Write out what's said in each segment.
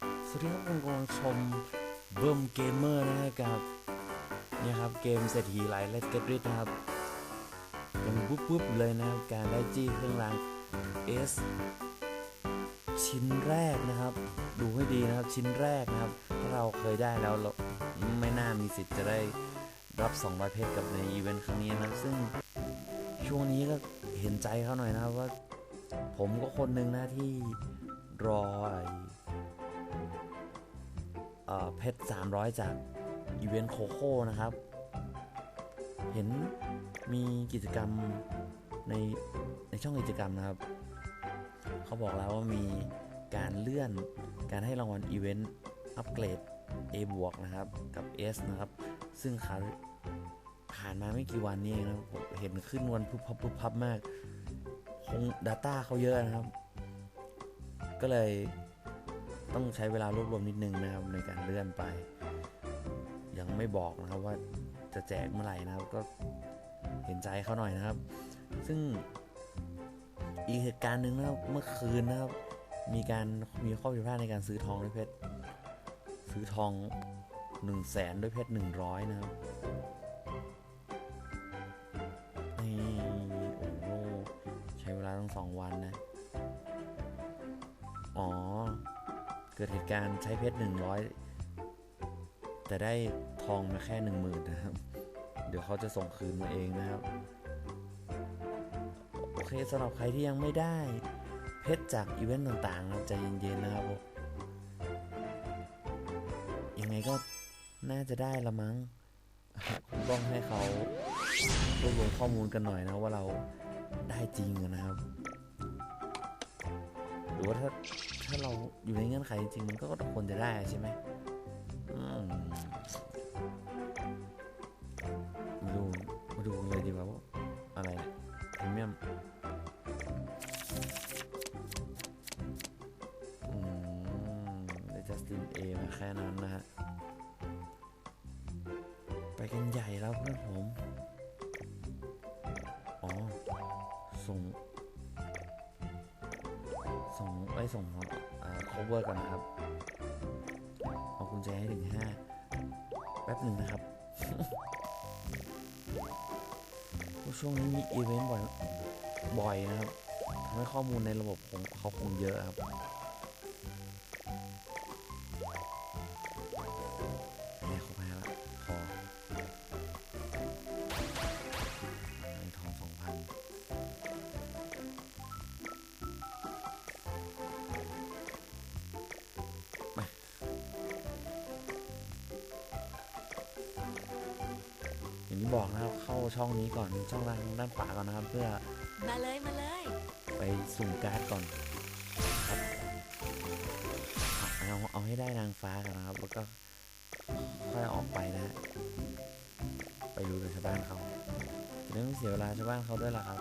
สวัสดีครับคุณกำลังชมเบิร์มเกมเมอร์นะครับเนี่ยครับเกมเศรษฐีไหลเลสเกตริดนะครับยังปุ๊บปุ๊บเลยนะครับการได้จี้เครื่องราง S ชิ้นแรกนะครับ ดูให้ดีนะครับชิ้นแรกนะครับ ถ้าเราเคยได้แล้วเราไม่น่ามีสิทธิ์จะได้รับ200เพชรกับในอีเวนต์ครั้งนี้นะซึ่งช่วงนี้ก็เห็นใจเขาหน่อยนะครับว่า ผมก็คนหนึ่งนะที่รออ เพชร 300 จากอีเวนต์โคโค่นะครับ เห็นมีกิจกรรมในในช่องกิจกรรมนะครับ เขาบอกแล้วว่ามีการเลื่อนการให้รางวัลอีเวนต์อัปเกรด A บวกนะครับ กับ S นะครับ ซึ่งขาผ่านมาไม่กี่วันนี้เองนะผมเห็นขึ้นวันพุบพับพุบพับมาก คง Data เขาเยอะนะครับ ก็เลย ต้องใช้เวลารวบรวมนิดนึงนะครับในการเลื่อนไป ยังไม่บอกนะครับว่าจะแจกเมื่อไหร่นะครับ ก็เห็นใจเขาหน่อยนะครับ ซึ่งอีกเหตุการณ์หนึ่งนะครับเมื่อคืนนะครับ มีการมีข้อผิดพลาดในการซื้อทองด้วยเพชรซื้อทอง1นึ่งแสนด้วยเพชรหนึ่งร้อยนะครับนี่โอ้โหใช้เวลาตั้งสองวันนะ อ๋อ เกิดเหตุการณ์ใช้เพชรหนึ่งร้อยแต่ได้ทองมาแค่หนึ่งหมื่นนะครับ เดี๋ยวเขาจะส่งคืนมาเองนะครับ โอเคสำหรับใครที่ยังไม่ได้ เพชรจากอีเวนต์ต่างๆนะใจเย็นๆนะครับ ยังไงก็น่าจะได้ละมั้งคงต้องให้เขารวบรวมข้อมูลกันหน่อยนะว่าเราได้จริงนะครับ หรือว่าถ้า ถ้าเราอยู่ในเงื่อนไขจริงมันก็ควรจะได้ใช่ไหมมาดูมาดูเลยดีกว่าว่าอะไรเนี่ยพรีเมียมได้จัสตินเอมาแค่นั้นนะฮะ ไปกันใหญ่แล้วเพื่อนผม อ๋อ ส่ง ส่งไอ้ส่งอ่า cover ก่อนนะครับเอากุญแจให้ถึงห้าแป๊บหนึ่งนะครับช่วงนี้มีอีเวนต์บ่อยบ่อยนะครับทำให้ข้อมูลในระบบของเขาคงเยอะครับ อย่างที่บอกนะครับเข้าช่องนี้ก่อนช่องล่างด้านขวาก่อนนะครับ เพื่อมาเลยมาเลยไปสุ่มการ์ดก่อนครับเอาเอาให้ได้นางฟ้ากันนะครับ แล้วก็ค่อยออกไปนะฮะไปดูกับชาวบ้านเขาจะได้ไม่เสียเวลาชาวบ้านเขาด้วยล่ะครับ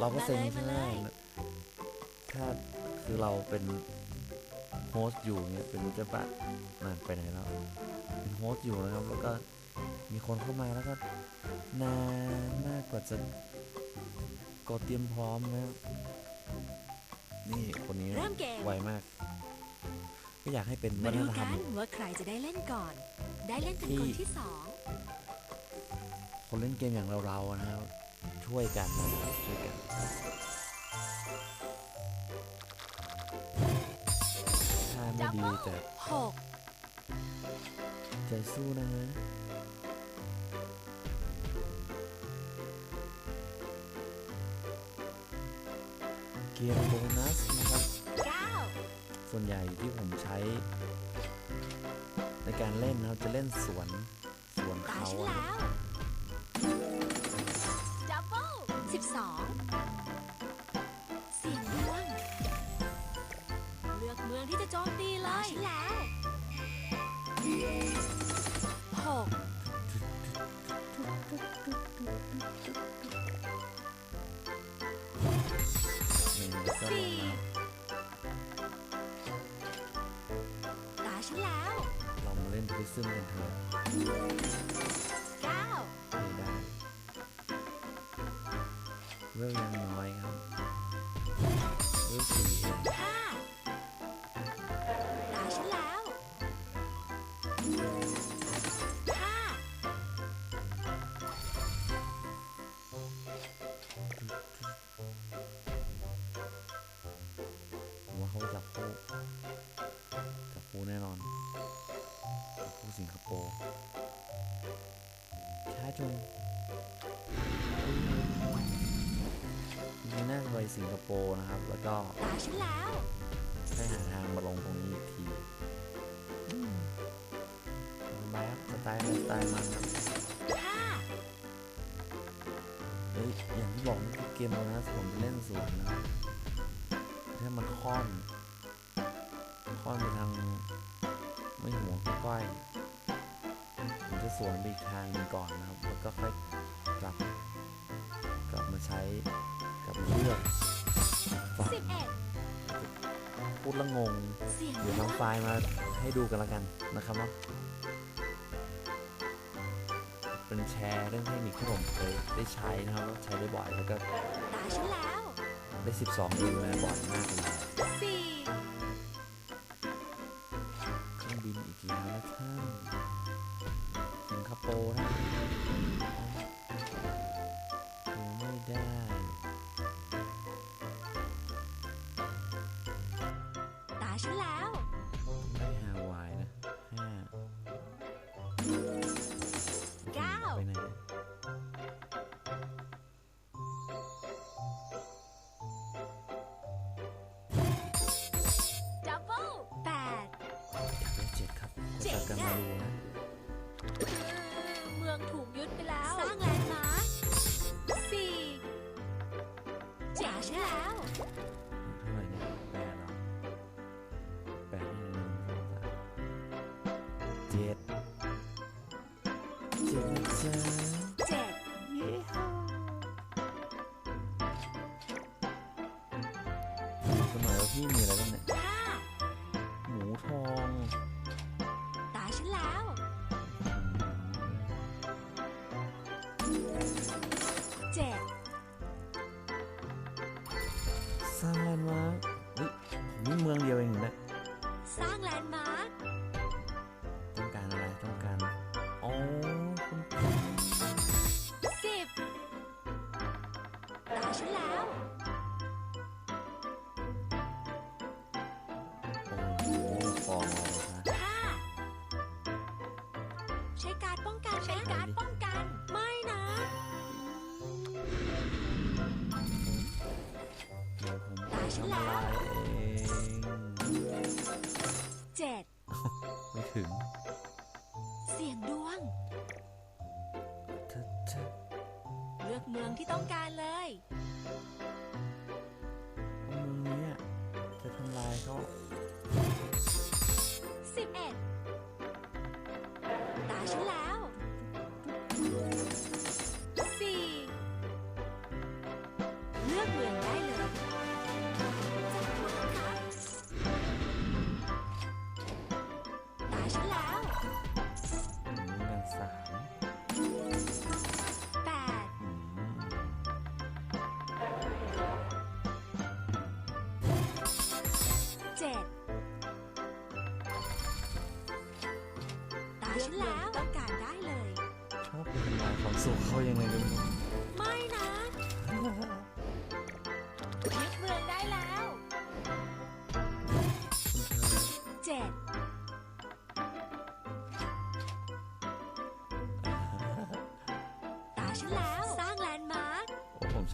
เราก็เซ็งใช่ไหมถ้าคือเราเป็นโฮสต์อยู่เนี่ยเป็นเจ้าบ้านนานไปไหนแล้วเป็นโฮสต์อยู่นะครับแล้วก็ มีคนเข้ามาแล้วก็นานมากกว่าจะก็เตรียมพร้อมนะนี่คนนี้เริ่มเกมไวมาก ก็อยากให้เป็นมาวัฒดูนธรรกัมนว่าใครจะได้เล่นก่อน ได้เล่นเป็นที่คนที่สองคนเล่นเกมอย่างเราๆนะครับช่วยกันนะครับช่วยกันถ้าไม่ดีแต่หกใจสู้นะฮะ เกมโบนัสนะครับเก้าส่วนใหญ่ที่ผมใช้ ในการเล่นนะครับจะเล่นสวนสวนตาเขาฉันอะแล้วดับเบิลสิบสองเสี่ยงดวงเลือกเมืองที่จะโจมตีเลยฉันแล้วหก หนึ่งแล้วก็สี่ตาฉันแล้วเรามาเล่นพริซึมกันเถอะเก้าไม่ได้เรื่องยังน้อยครับเรื่องสี่ จับคู่แน่นอนจับคู่สิงคโปร์ช้าจงจริงๆน่าจะไปสิงคโปร์นะครับ แล้วก็ตาฉันแล้วให้หาทางมาลงตรงนี้อีกทีสบายครับสไตล์อะไรสไตล์มันครับห้าเฮ้ยอย่างที่บอกนี่คือเกมโบนัสผมจะเล่นสวนนะครับถ้ามันค่อน ค่อนไปทางไม่หัวก็ก้อยผมจะสวนไปอีกทางหนึงก่อนนะครับ แล้วก็ค่อยกลับ กลับมาใช้กลับมาเลือกฝั่งสิบเอ็ดพูดแล้วงงเสียงเดี๋ยวดวทำงไฟล์มาให้ดูกันแล้วกันนะครับเนาะเป็นแชร์เรื่องเทคนิคที่ผมเคยได้ใช้นะครับแล้วใช้ได้บ่อยแล้วก็ตาฉันแล้วได้ 12ดูแลบ่อยมากเลย ฉันแล้ว ได้ฮาวายนะห้าเก้าไปไหนดับเบิลแปดได้เจ็ดครับเจ็ดโคตาเนี่ยกามารูนะเมืองถูกยึดไปแล้ว สร้างแลนด์มาร์คสี่เจ๋งฉันแล้ว นหน่อยว่าพี่มีอะไรบ้างเนี่ยห้าหมูทอง ตาฉันแล้วอืมเจ็ดสร้างแลนด์มาร์คเฮ้ยผมมีเมืองเดียวเองนะสร้างแลนด์มาร์คต้องการอะไร ต้องการ อ๋อคุณสิบตาฉันแล้ว องเราเลยครับห้าใช้การดป้องกันใช้การดป้องกัน ไม่นะ เดี๋ยวผมตายฉันแล้ว เองเจ็ดไม่ถึงเสียงดวงเธอเธอเลือกเมืองที่ต้องการเลยเมืองนี้จะทำลายเขา สิบเอ็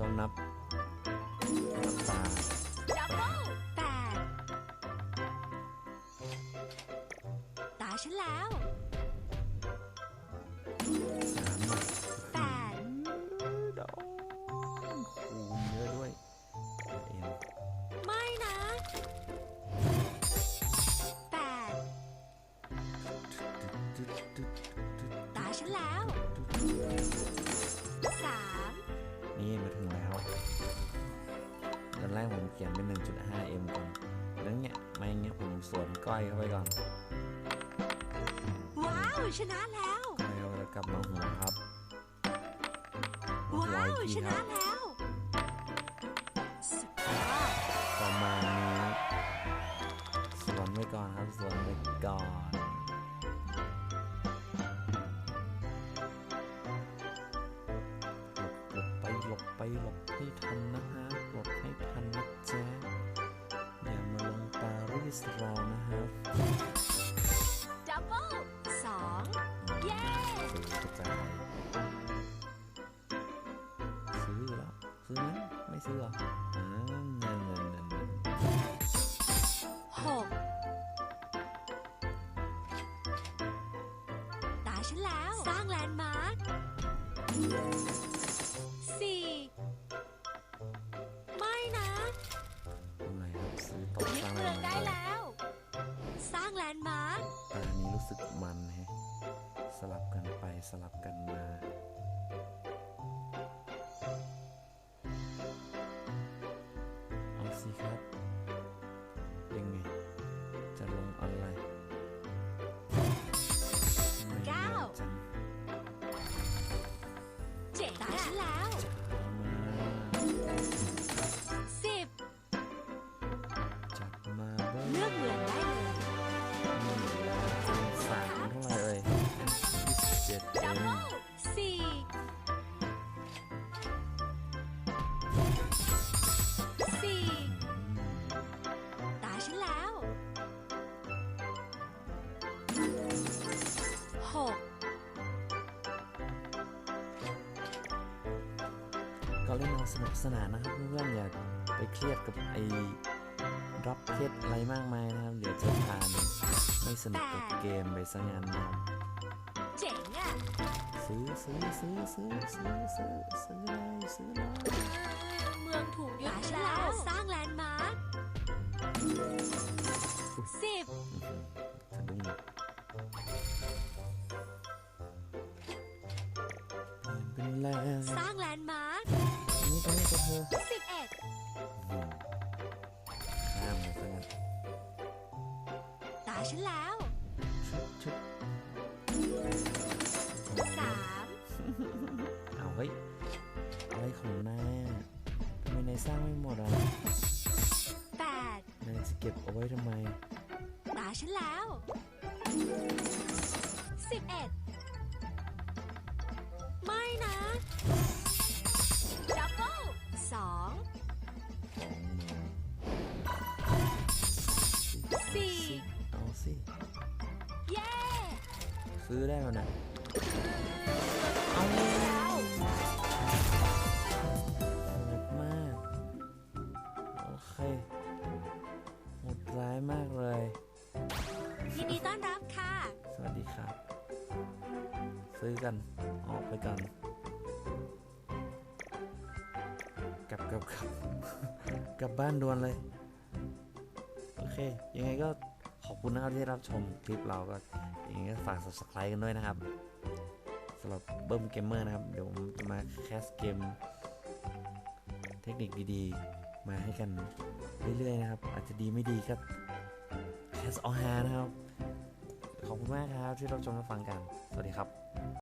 โอ้ ผมสวนก้อยเข้าไปก่อนว้าว ชนะแล้วก้อยเข้าไปแล้วกลับมาหัวครับมาหัว้าว อีกทีชคนะรับแล้ว สุดยอดประมาณนี้สวนไปก่อนครับสวนไปก่อนหลบหลบไปหลบไปหลบให้ทันนะฮะหลบให้ทันนะจ๊ะอย่ามาลงปารีสเรา สร้างแลนด์มาร์คสี่ไม่นะทำไมครับซื้อต่อยึสร้างเมืองได้แล้ว สร้างแลนด์มาร์ค ตานี้รู้สึกมันแฮะสลับกันไปสลับ ก็เล่นเอาสนุกสนานนะครับเพื่อนๆอย่าไปเครียดกับไอ้รับเครียดอะไรมากมายนะครับเดี๋ยวจะทานไม่สนุกกับเกมไปซะงั้นนะเจ๋งอะซื้อซื้อซื้อซื้อซื้อซื้อซื้อเลยซื้อเลยเมืองถูกยึดแล้วสร้างแลนด์มาร์คสิบสะดุ้งเลยเปลี่ยนเป็นแรงสร้างแลนด์มา สิบเอ็ดข้ามเลยซะงั้นตาฉันแล้วชุบชุบสามเอาเฮ้ยอะไรของนายอะทำไมนายสร้างไม่หมดอะแปดนายจะเก็บเอาไว้ทำไมตาฉันแล้วสิบเอ็ด ซื้อได้แล้วนะเอาแล้วโหดมาก โอเคโหดร้ายมากเลย ยินดีต้อนรับค่ะ สวัสดีครับ ซื้อกัน ออกไปกันกลับกลับกลับกลับบ้านด่วนเลย โอเค ยังไงก็ขอบคุณนะครับที่รับชมคลิปเราก็ ยังไงก็ฝาก subscribe กันด้วยนะครับสำหรับเบิ้มเกมเมอร์นะครับ เดี๋ยวผมจะมาแคสเกม เทคนิคดีๆ มาให้กันเรื่อยๆนะครับ อาจจะดีไม่ดีก็แคสเอาฮานะครับ ขอบคุณมากครับที่รับชมและฟังกัน สวัสดีครับ